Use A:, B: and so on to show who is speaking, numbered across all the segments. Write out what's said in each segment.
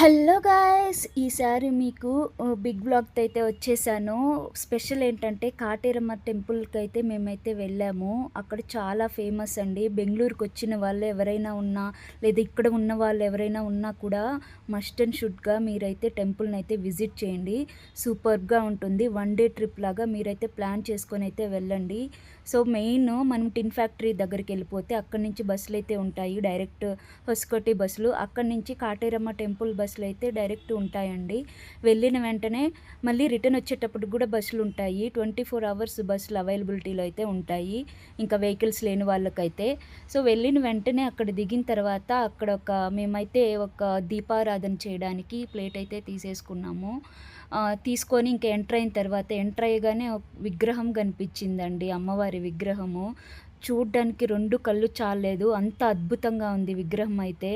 A: Hello guys ఈసారి మీకు big బ్లాగ్తో అయితే వచ్చేసాను. స్పెషల్ ఏంటంటే కాటేరమ్మ టెంపుల్కి అయితే మేమైతే వెళ్ళాము. అక్కడ చాలా ఫేమస్ అండి. బెంగళూరుకి వచ్చిన వాళ్ళు ఎవరైనా ఉన్నా లేదా ఇక్కడ ఉన్న వాళ్ళు ఎవరైనా ఉన్నా కూడా మస్ట్ అండ్ షుడ్గా మీరైతే టెంపుల్ని అయితే విజిట్ చేయండి. సూపర్గా ఉంటుంది. వన్ డే ట్రిప్ లాగా మీరైతే ప్లాన్ చేసుకొని అయితే వెళ్ళండి. సో మెయిన్ మనం టిన్ ఫ్యాక్టరీ దగ్గరికి వెళ్ళిపోతే అక్కడి నుంచి బస్సులు అయితే ఉంటాయి. డైరెక్ట్ హొస్కోటి బస్సులు. అక్కడి నుంచి కాటేరమ్మ టెంపుల్ బస్ బస్సులు అయితే డైరెక్ట్ ఉంటాయండి. వెళ్ళిన వెంటనే మళ్ళీ రిటర్న్ వచ్చేటప్పుడు కూడా బస్సులు ఉంటాయి. ట్వంటీ ఫోర్ అవర్స్ బస్సులు అవైలబిలిటీలో అయితే ఉంటాయి. ఇంకా వెహికల్స్ లేని వాళ్ళకైతే. సో వెళ్ళిన వెంటనే అక్కడ దిగిన తర్వాత అక్కడ ఒక మేమైతే ఒక దీపారాధన చేయడానికి ప్లేట్ అయితే తీసేసుకున్నాము. తీసుకొని ఇంకా ఎంటర్ అయిన తర్వాత ఎంటర్ అయ్యగానే విగ్రహం కనిపించిందండి. అమ్మవారి విగ్రహము. చూడ్డానికి రెండు కళ్ళు చాలేదు అంత అద్భుతంగా ఉంది విగ్రహం అయితే.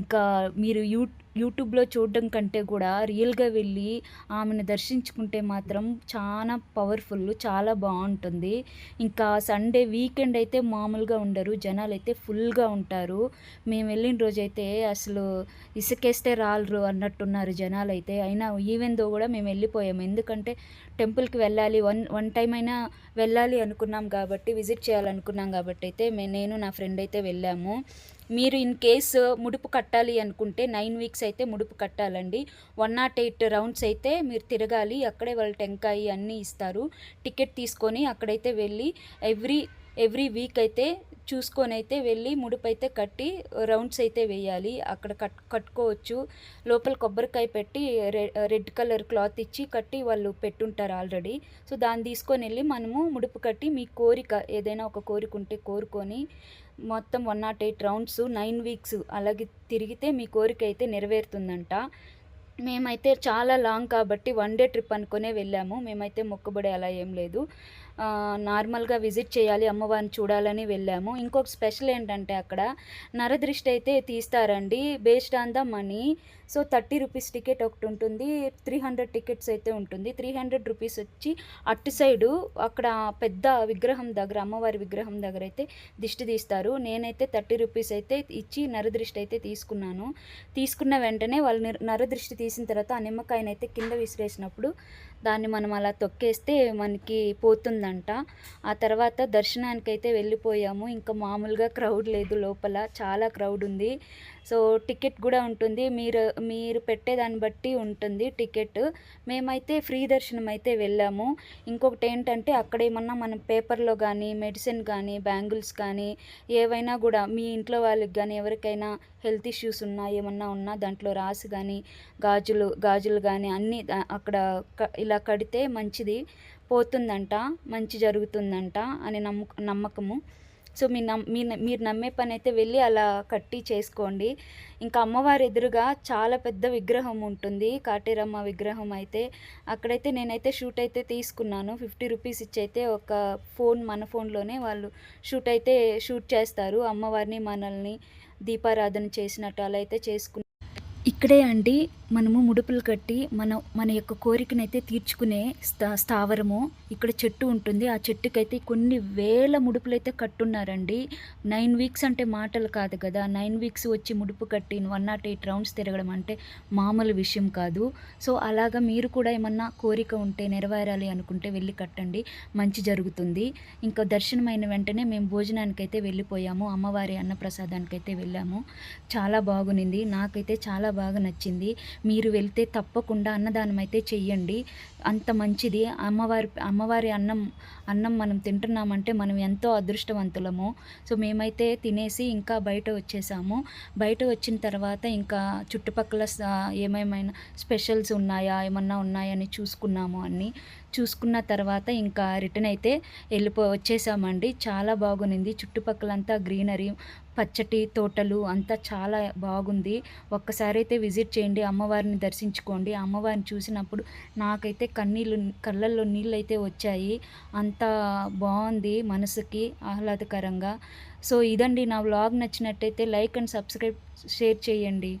A: ఇంకా మీరు యూ యూట్యూబ్లో చూడడం కంటే కూడా రియల్గా వెళ్ళి ఆమెను దర్శించుకుంటే మాత్రం చాలా పవర్ఫుల్ చాలా బాగుంటుంది. ఇంకా సండే వీకెండ్ అయితే మామూలుగా ఉండరు జనాలు అయితే ఫుల్గా ఉంటారు. మేము వెళ్ళిన రోజైతే అసలు ఇసుకేస్తే రాలరు అన్నట్టున్నారు జనాలు అయితే అయినా ఈవెందో కూడా మేము వెళ్ళిపోయాము. ఎందుకంటే టెంపుల్కి వెళ్ళాలి వన్ వన్ టైం అయినా వెళ్ళాలి అనుకున్నాం కాబట్టి విజిట్ చేయాలనుకున్నాం కాబట్టి అయితే నేను నా ఫ్రెండ్ అయితే వెళ్ళాము. మీరు ఇన్ కేసు ముడుపు కట్టాలి అనుకుంటే నైన్ వీక్స్ అయితే ముడుపు కట్టాలండి. వన్ నాట్ ఎయిట్ రౌండ్స్ అయితే మీరు తిరగాలి అక్కడే వాళ్ళు టెంకాయ అన్నీ ఇస్తారు. టికెట్ తీసుకొని అక్కడైతే వెళ్ళి ఎవ్రీ ఎవ్రీ వీక్ అయితే చూసుకొని అయితే వెళ్ళి ముడుపు అయితే కట్టి రౌండ్స్ అయితే వేయాలి. అక్కడ కట్ కట్టుకోవచ్చు. లోపల కొబ్బరికాయ పెట్టి రెడ్ కలర్ క్లాత్ ఇచ్చి కట్టి వాళ్ళు పెట్టుంటారు ఆల్రెడీ. సో దాన్ని తీసుకొని వెళ్ళి మనము ముడుపు కట్టి మీ కోరిక ఏదైనా ఒక కోరిక ఉంటే కోరుకొని మొత్తం one not eight rounds nine weeks అలాగే తిరిగితే మీ కోరిక అయితే నెరవేరుతుందంట. మేమైతే చాలా లాంగ్ కాబట్టి వన్ డే ట్రిప్ అనుకునే వెళ్ళాము. మేమైతే మొక్కుబడి అలా ఏం లేదు. నార్మల్గా విజిట్ చేయాలి అమ్మవారిని చూడాలని వెళ్ళాము. ఇంకొక స్పెషల్ ఏంటంటే అక్కడ నరదృష్టి అయితే తీస్తారండి based on the money. So thirty rupees ticket ఒకటి ఉంటుంది త్రీ హండ్రెడ్ టికెట్స్ అయితే ఉంటుంది. త్రీ హండ్రెడ్ రూపీస్ వచ్చి అటు సైడు అక్కడ పెద్ద విగ్రహం దగ్గర అమ్మవారి విగ్రహం దగ్గర అయితే దిష్టి తీస్తారు. నేనైతే థర్టీ రూపీస్ అయితే ఇచ్చి నరదృష్టి అయితే తీసుకున్నాను. తీసుకున్న వెంటనే వాళ్ళు నరదృష్టి తీసిన తర్వాత ఆ నిమ్మకాయనైతే కింద విసిరేసినప్పుడు దాన్ని మనం అలా తొక్కేస్తే మనకి పోతుందంట. ఆ తర్వాత దర్శనానికి అయితే వెళ్ళిపోయాము. ఇంకా మామూలుగా క్రౌడ్ లేదు లోపల చాలా క్రౌడ్ ఉంది. సో టికెట్ కూడా ఉంటుంది. మీరు మీరు పెట్టేదాన్ని బట్టి ఉంటుంది టికెట్. మేమైతే ఫ్రీ దర్శనం అయితే వెళ్ళాము. ఇంకొకటి ఏంటంటే అక్కడ ఏమన్నా మనం పేపర్లో కానీ మెడిసిన్ కానీ బ్యాంగిల్స్ కానీ ఏవైనా కూడా మీ ఇంట్లో వాళ్ళకి కానీ ఎవరికైనా హెల్త్ ఇష్యూస్ ఉన్నా ఏమన్నా ఉన్నా దాంట్లో రాసి కానీ గాజులు గాజులు కానీ అన్నీ అక్కడ ఇలా కడితే మంచిది పోతుందంట మంచి జరుగుతుందంట అని నమ్ము నమ్మకము. సో మీ నమ్ మీ మీరు నమ్మే పని అయితే వెళ్ళి అలా కట్టి చేసుకోండి. ఇంకా అమ్మవారి ఎదురుగా చాలా పెద్ద విగ్రహం ఉంటుంది కాటేరమ్మ విగ్రహం అయితే. అక్కడైతే నేనైతే షూట్ అయితే తీసుకున్నాను. ఫిఫ్టీ రూపీస్ ఇచ్చి అయితే ఒక ఫోన్ మన ఫోన్లోనే వాళ్ళు షూట్ అయితే షూట్ చేస్తారు. అమ్మవారిని మనల్ని దీపారాధన చేసినట్టు అలా అయితే చేసుకున్నాను ఇక్కడే అండి మనము ముడుపులు కట్టి మన మన యొక్క కోరికనైతే తీర్చుకునే స్థా స్థావరము. ఇక్కడ చెట్టు ఉంటుంది. ఆ చెట్టుకైతే కొన్ని వేల ముడుపులు అయితే కట్టున్నారండి. నైన్ వీక్స్ అంటే మాటలు కాదు కదా. నైన్ వీక్స్ వచ్చి ముడుపు కట్టి వన్ నాట్ ఎయిట్ రౌండ్స్ తిరగడం అంటే మామూలు విషయం కాదు. సో అలాగా మీరు కూడా ఏమన్నా కోరిక ఉంటే నెరవేరాలి అనుకుంటే వెళ్ళి కట్టండి. మంచి జరుగుతుంది. ఇంకా దర్శనమైన వెంటనే మేము భోజనానికైతే వెళ్ళిపోయాము. అమ్మవారి అన్నప్రసాదానికైతే వెళ్ళాము. చాలా బాగునింది. నాకైతే చాలా బాగా బాగా నచ్చింది. మీరు వెళ్తే తప్పకుండా అన్నదానం అయితే చెయ్యండి. అంత మంచిది. అమ్మవారి అమ్మవారి అన్నం అన్నం మనం తింటున్నామంటే మనం ఎంతో అదృష్టవంతులము. సో మేమైతే తినేసి ఇంకా బయట వచ్చేసాము. బయట వచ్చిన తర్వాత ఇంకా చుట్టుపక్కల ఏమేమైనా స్పెషల్స్ ఉన్నాయా? ఏమన్నా ఉన్నాయని చూసుకున్నాము అన్నీ. చూసుకున్న తర్వాత ఇంకా రిటర్న్ అయితే వెళ్ళిపో వచ్చేసామండి. చాలా బాగునింది చుట్టుపక్కలంతా గ్రీనరీ పచ్చటి తోటలు అంతా చాలా బాగుంది. ఒక్కసారి అయితే విజిట్ చేయండి అమ్మవారిని దర్శించుకోండి. అమ్మవారిని చూసినప్పుడు నాకైతే కన్నీళ్ళు కళ్ళల్లో నీళ్ళు అయితే వచ్చాయి. అంత బాగుంది మనసుకి ఆహ్లాదకరంగా. సో ఇదండి నా వ్లాగ్ నచ్చినట్టయితే లైక్ అండ్ సబ్స్క్రైబ్ షేర్ చేయండి.